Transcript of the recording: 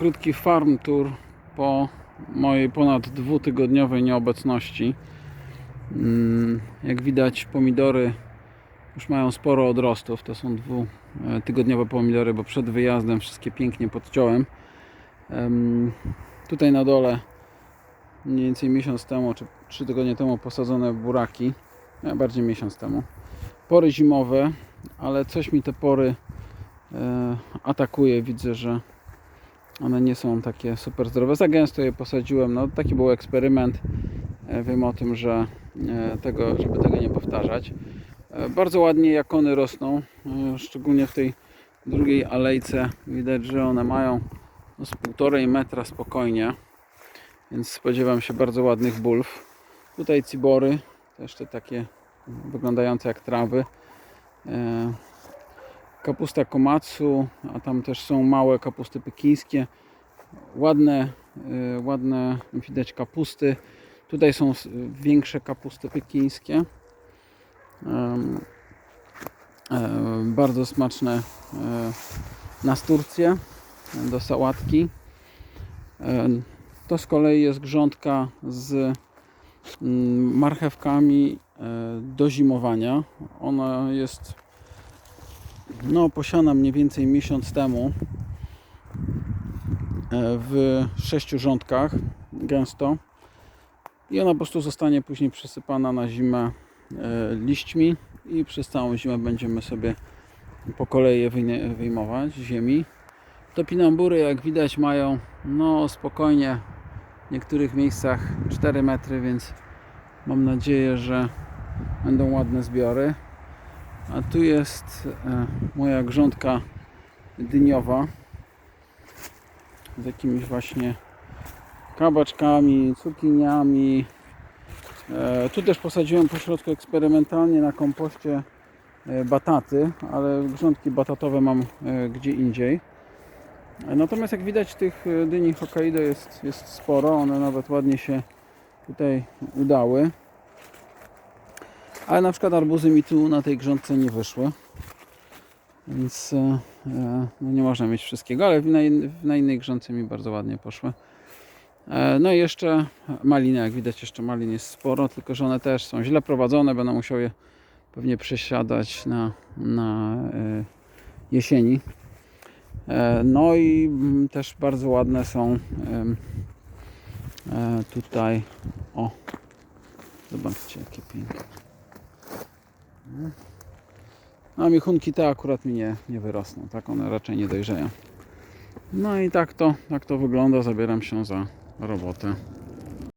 krótki farm tour po mojej ponad dwutygodniowej nieobecności. Mm, Jak widać, pomidory już mają sporo odrostów. To są dwutygodniowe pomidory, bo przed wyjazdem wszystkie pięknie podciąłem. Em, Tutaj na dole mniej więcej miesiąc temu, czy trzy tygodnie temu posadzone buraki. Nie, bardziej miesiąc temu. Pory zimowe, ale coś mi te pory e, atakuje. Widzę, że one nie są takie super zdrowe. Za gęsto je posadziłem. No, taki był eksperyment. E, Wiem o tym, że e, tego, żeby tego nie powtarzać. E, Bardzo ładnie jakony rosną, szczególnie w tej drugiej alejce. Widać, że one mają no, z półtorej metra spokojnie, więc spodziewam się bardzo ładnych bulw. Tutaj cibory, też te takie wyglądające jak trawy. Kapusta komatsu, a tam też są małe kapusty pekińskie. Ładne, e, ładne widać kapusty. Tutaj są większe kapusty pekińskie. E, Bardzo smaczne e, nasturcje do sałatki. E, To z kolei jest grządka z mm, marchewkami do zimowania. Ona jest no, posiana mniej więcej miesiąc temu e, w sześciu rządkach gęsto i ona po prostu zostanie później przysypana na zimę e, liśćmi i przez całą zimę będziemy sobie po kolei je wyjmować z ziemi. Topinambury jak widać mają no spokojnie w niektórych miejscach 4 metry, więc mam nadzieję, że będą ładne zbiory. A tu jest e, moja grządka dyniowa z jakimiś właśnie kabaczkami, cukiniami. E, tu też posadziłem po środku eksperymentalnie na kompoście e, bataty, ale grządki batatowe mam gdzie indziej. Natomiast jak widać tych dyni Hokkaido jest, jest sporo, one nawet ładnie się tutaj udały. Ale na przykład arbuzy mi tu na tej grządce nie wyszły. Więc e, e, no nie można mieć wszystkiego, ale na, na innej grządce mi bardzo ładnie poszły. E, No i jeszcze maliny, jak widać jeszcze malin jest sporo, tylko że one też są źle prowadzone, będą musiały je pewnie przesiadać na, na jesieni. No i mm, też bardzo ładne są tutaj, o, zobaczcie jakie piękne. A michunki te akurat mi nie, nie wyrosną, tak one raczej nie dojrzeją. No i tak to, tak to wygląda, zabieram się za robotę.